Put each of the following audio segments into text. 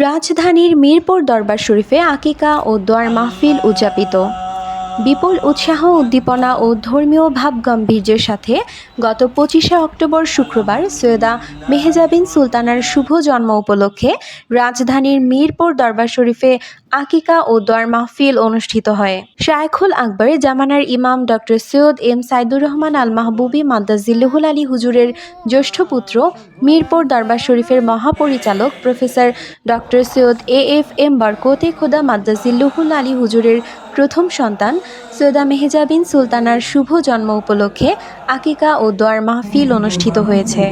রাজধানীর মিরপুর দরবার শরীফে আকিকা ও দোয়ার মাহফিল উদযাপিত। বিপুল উৎসাহ, উদ্দীপনা ও ধর্মীয় ভাব গাম্ভীর্যের সাথে গত পঁচিশে অক্টোবর শুক্রবার সৈয়দা মেহজাবিন সুলতানার শুভ জন্ম উপলক্ষে রাজধানীর মিরপুর দরবার শরীফে আকিকা ও দোয়ার মাহফিল অনুষ্ঠিত হয়। শায়খুল আকবর, জামানার ইমাম ডক্টর সৈয়দ এম সাইদুর রহমান আল মাহবুবী মাদ্দাজিল্লুহুল আলী হুজুরের জ্যেষ্ঠ পুত্র, মিরপুর দরবার শরীফের মহাপরিচালক professor doctor Syed A F M Barkate Khoda মাদ্দাজিল্লুহুল আলী হুজুরের প্রথম সন্তান, সৈয়দা মেহজাবিন সুলতানার শুভ জন্ম উপলক্ষে আকিকা ও দোয়ার মাহফিল অনুষ্ঠিত হয়েছে।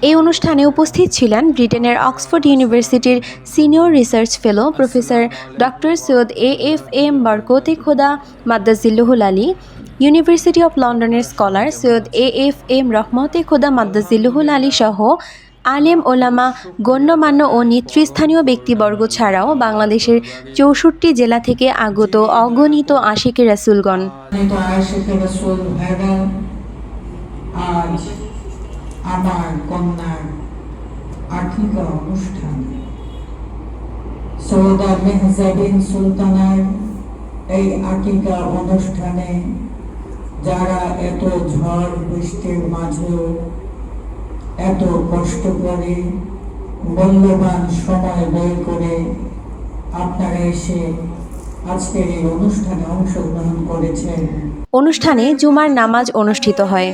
এই অনুষ্ঠানে উপস্থিত ছিলেন ব্রিটেনের অক্সফোর্ড ইউনিভার্সিটির senior research fellow professor doctor Syed A F M Barkate Khoda মাদ্দাজিল্লুহুল আলী, ইউনিভার্সিটি অফ লন্ডনের scholar Syed A F M Rahmate Khoda মাদ্দাজিল্লুহুল Ali সহ আলেম ওলামা গণ্যমান্য ও নেতৃস্থানীয় ব্যক্তিবর্গ ছাড়াও বাংলাদেশের চৌষট্টি জেলা থেকে আগত অগণিত আশিকে রাসুলগণ সম্মানিত আয়েশিকে রসুল ভাইরা আজ আমার কন্যার আর্থিক অনুষ্ঠান সৌদা মেহজাবিন সুলতানার এই আকিকা অনুষ্ঠানে যারা এত ঝড় বৃষ্টির মাঝেও এত কষ্ট করে মূল্যবান সময় বের করে আপনারা এসে আজকের এই অনুষ্ঠানে অংশগ্রহণ করেছেন। অনুষ্ঠানে জুমার নামাজ অনুষ্ঠিত হয়।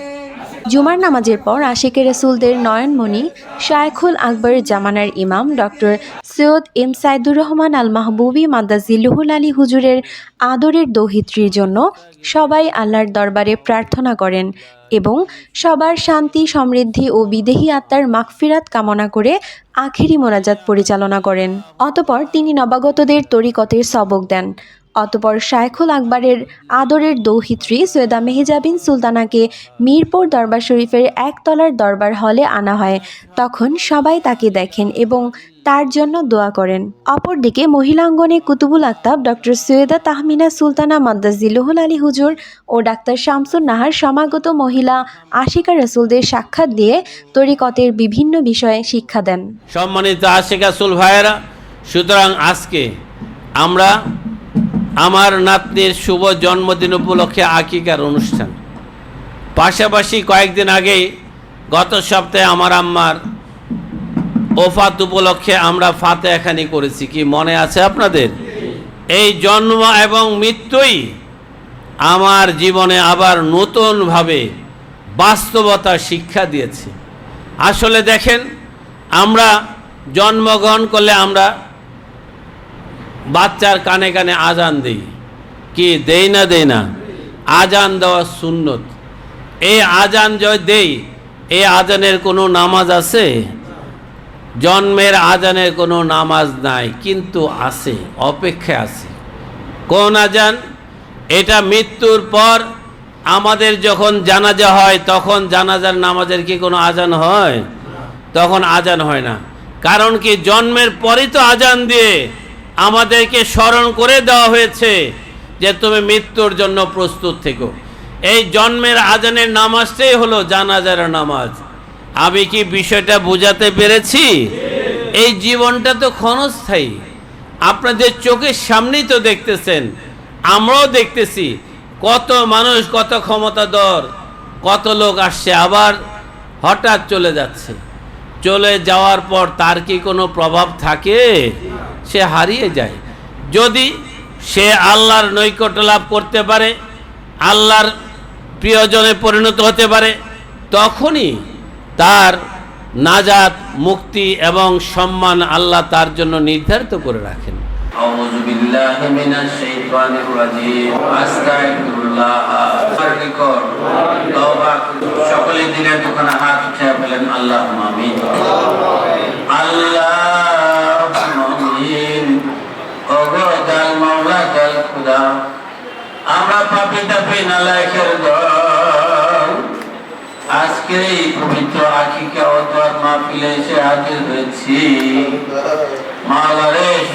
জুমার নামাজের পর আশিকে রসুলদের নয়নমণি শায়খুল আকবর জামানার ইমাম ডক্টর সৈয়দ এম সাইদুর রহমান আল মাহবুবী মাদ্দাজিল্লুহুল আলী হুজুরের আদরের দৌহিত্রীর জন্য সবাই আল্লাহর দরবারে প্রার্থনা করেন এবং সবার শান্তি, সমৃদ্ধি ও বিদেহী আত্মার মাগফিরাত কামনা করে আখেরি মোনাজাত পরিচালনা করেন। অতপর তিনি নবাগতদের তরিকতের সবক দেন। অতপর শায়খুল আকবরের আদরের দৌহিত্রী সৈয়দা মেহজাবিন সুলতানাকে মিরপুর দরবার শরীফের একতলার দরবার হলে আনা হয়। তখন সবাই তাকে দেখেন এবং তার জন্য দোয়া করেন। অপরদিকে মহিলাঙ্গনে কুতুবুল আক্তাব ডক্টর সৈয়দা তাহমিনা সুলতানা মাদ্দাজিল্লুহুল আলী হুজুর ও ডাক্তার শামসুন নাহার সমাগত মহিলা আশিকা রসুলদের সাক্ষাৎ দিয়ে তরিকতের বিভিন্ন বিষয়ে শিক্ষা দেন। সম্মানিত আশেকা সুল ভাইয়েরা, সুতরাং আজকে আমরা আমার নাতনির শুভ জন্মদিন উপলক্ষে আকিকার অনুষ্ঠান। পাশাপাশি কয়েকদিন আগেই গত সপ্তাহে আমার আম্মার ওফাত উপলক্ষে আমরা ফাতেহাখানি করেছি। কি মনে আছে আপনাদের? এই জন্ম এবং মৃত্যুই আমার জীবনে আবার নতুনভাবে বাস্তবতা শিক্ষা দিয়েছে। আসলে দেখেন, আমরা জন্মগ্রহণ করলে আমরা বাচ্চার কানে কানে আজান দেই। কি? দেই না দেই না। আজান দেওয়া সুন্নত। এই আজান জয় দেই, এই আজানের কোনো নামাজ আছে? জন্মের আজানের কোনো নামাজ নাই, কিন্তু আছে অপেক্ষা আছে। কোন আজান? এটা মৃত্যুর পর আমাদের যখন জানাজা হয়, তখন জানাজার নামাজের কি কোনো আজান হয়? তখন আজান হয় না। কারণ কি, জন্মের পরই তো আজান দিয়ে। আমাদেরকে স্মরণ করে দেওয়া হয়েছে যে তুমি মৃত্যুর জন্য প্রস্তুত থেকো। এই জন্মের আজানের নামাজটাই হলো জানাজার নামাজ। আমি কি বিষয়টা বোঝাতে পেরেছি? এই জীবনটা তো ক্ষণস্থায়ী। আপনাদের চোখের সামনেই তো দেখতেছেন, আমরাও দেখতেছি কত মানুষ, কত ক্ষমতাধর, কত লোক আসছে, আবার হঠাৎ চলে যাচ্ছে। চলে যাওয়ার পর তার কি কোনো প্রভাব থাকে? সে হারিয়ে যায় যদি সে আল্লাহর নৈকট্য লাভ করতে পারে আল্লাহর প্রিয়জনে পরিণত হতে পারে তখনই তার নাজাত মুক্তি এবং সম্মান আল্লাহ তার জন্য নির্ধারিত করে রাখেন أعوذ بالله من الشيطان الرجيم أستغفر الله ذكر তওবা সকলে দিনের দোকানে হাত উঠে বলেন আল্লাহ আমিন আল্লাহ আমিন আমরা দল। আজকে এই পবিত্র এসে হাজির হয়েছি।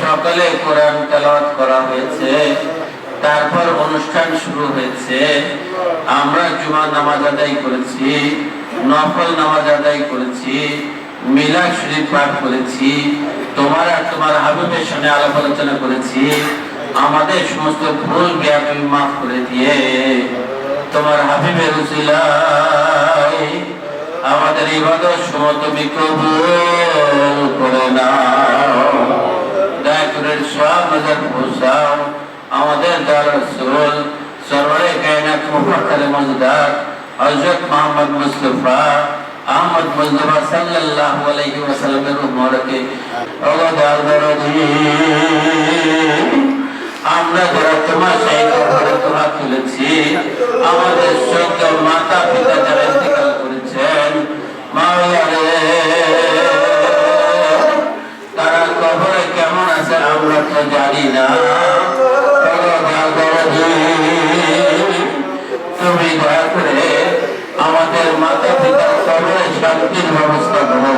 সকালে কোরআন তেলাওয়াত করা হয়েছে। তারপর অনুষ্ঠান শুরু হয়েছে। আমরা জুমা নামাজ আদায় করেছি, নফল নামাজ আদায় করেছি। মিলাদ শরীফ পাঠ করেছি, তোমার আর তোমার হাবিবের সঙ্গে আলাপ আলোচনা করেছি, আমাদের সমস্ত ভুল জ্ঞান তুমি মাফ করে দিয়ে তোমার হাবিবের আমাদের ইবাদত সময় তুমি কবুল করে নাও। সব নজর পৌঁছাও আমাদের দল রসুল সরওয়ারে কায়নাত মুফাক্কার মজদার, হযরত মোহাম্মদ মুস্তাফা আহমদ মুজতবা সাল্লাল্লাহু আলাইহি ওয়াসাল্লামের আল্লাহ দয়াল দরদি আমরা যারা তোমার সেই কবরে তোরা তুলেছি, আমাদের সদ্য মাতা পিতা যারা ইন্তেকাল করেছেন মাওলা রে তারা কবরে কেমন আছে আমরা তো জানি না। শান্তির ব্যবস্থা করে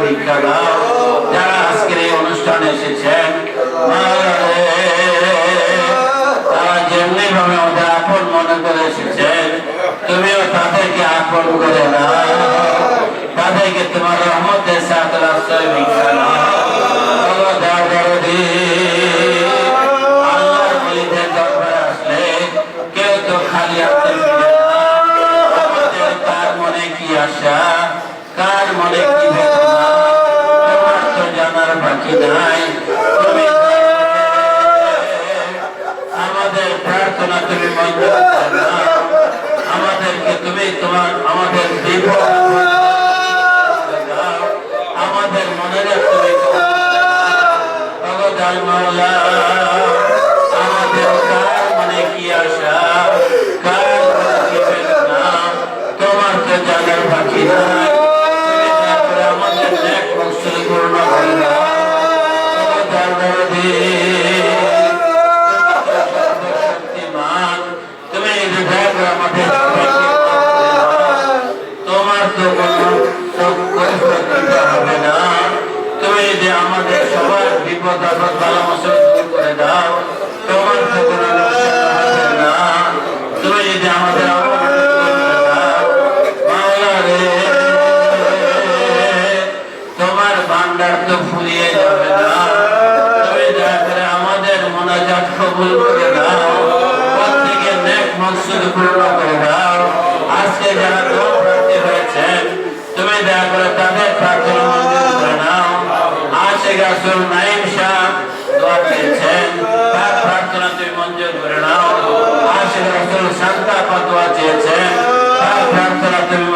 ভিক্ষা দাও যারা আজকের এই অনুষ্ঠানে এসেছেন তারা যেমনি ভাবে আমাদের আপন মনে করে এসেছেন তুমিও তাদেরকে তোমার প্রার্থনা তুমি। আমাদেরকে তুমি তোমার আমাদের আমাদের মনের রাখতে মাওলা ফুরিয়ে যাবে না। তুমি দয়া আমাদের মোনাজাত কবুল করে দাও প্রত্যেকের নেক মকসুদ পূর্ণ করে দাও আজকে যারা দোয়া প্রার্থী তুমি দয়া তাদের প্রার্থনা মঞ্জুর করে নাও। আশেখ নাইম শাহ দোয়া চেয়েছেন, তার প্রার্থনা তুমি মঞ্জুর করে নাও। আশেখ রাসূল শান্তা দোয়া চেয়েছেন, তার প্রার্থনা তুমি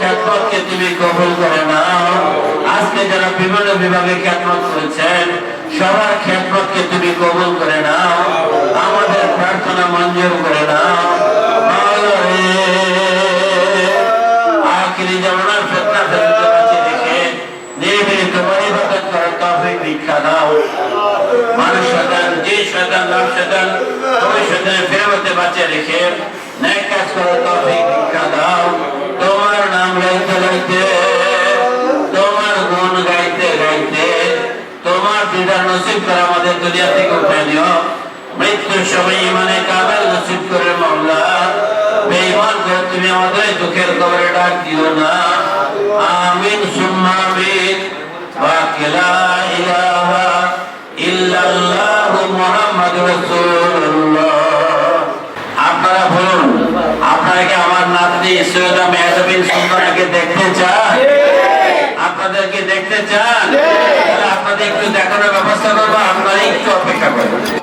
খ্যাতমতকে তুমি কবুল করে নাও আজকে যারা বিভিন্ন বিভাগে খ্যাতমত করেছেন সবার খ্যাতমতকে তুমি কবুল করে নাও আমাদের প্রার্থনা মঞ্জুর করে নাও ন্যায় কাজ করার দীক্ষা দাও। গাইতে গাইতে তোমার গুণ গাইতে গাইতে, তোমার দিদার নসিব করে আমাদের দুনিয়া থেকে উঠে নিও। মৃত্যুর সময় ইমানে কামেল নসিব করে মামলা বেঈমান করে তুমি আমাদের দুঃখের কবরে ডাক দিও না। আমিন, সুম্মা আমিন। বাকি লা ইলাহা ইল্লাল্লাহু মুহাম্মাদুর রাসূলুল্লাহ। আপনারা বলুন, আপনারা কি আমার নাতনি সৈয়দা মেহজাবিন সুন্দরাকে দেখতে চান? আপনাদেরকে দেখতে চান? আপনাদের একটু দেখানোর ব্যবস্থা করব আপনারা একটু অপেক্ষা করুন।